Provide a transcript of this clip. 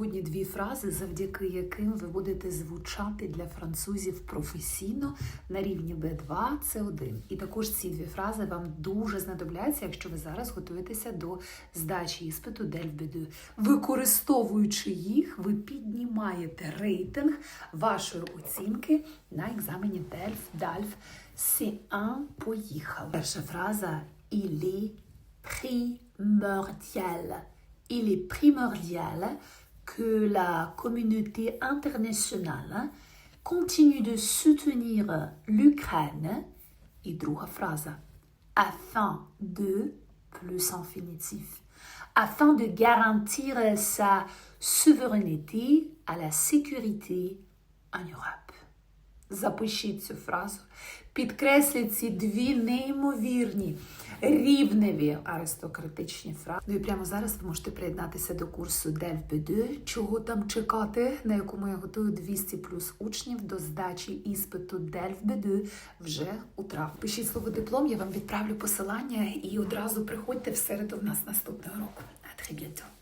сьогодні дві фрази, завдяки яким ви будете звучати для французів професійно на рівні B2, C1. І також ці дві фрази вам дуже знадобляться, якщо ви зараз готуєтеся до здачі іспиту B2. Використовуючи їх, ви піднімаєте рейтинг вашої оцінки на екзамені DELF, DALF C1. Поїхали. Перша фраза Il est primordial. Il que la communauté internationale continue de soutenir l'Ukraine. Et друга фраза. Afin de plus infinitif. Afin de garantir sa souveraineté à la sécurité en Europe. Запишіть цю фразу. Підкресліть ці дві неймовірні рівневі аристократичні фрази. Ну і прямо зараз ви можете приєднатися до курсу B2, чого там чекати, на якому я готую 200 плюс учнів до здачі іспиту B2 вже у травні. Пишіть слово диплом, я вам відправлю посилання і одразу приходьте в середу в нас наступного року. Bientôt.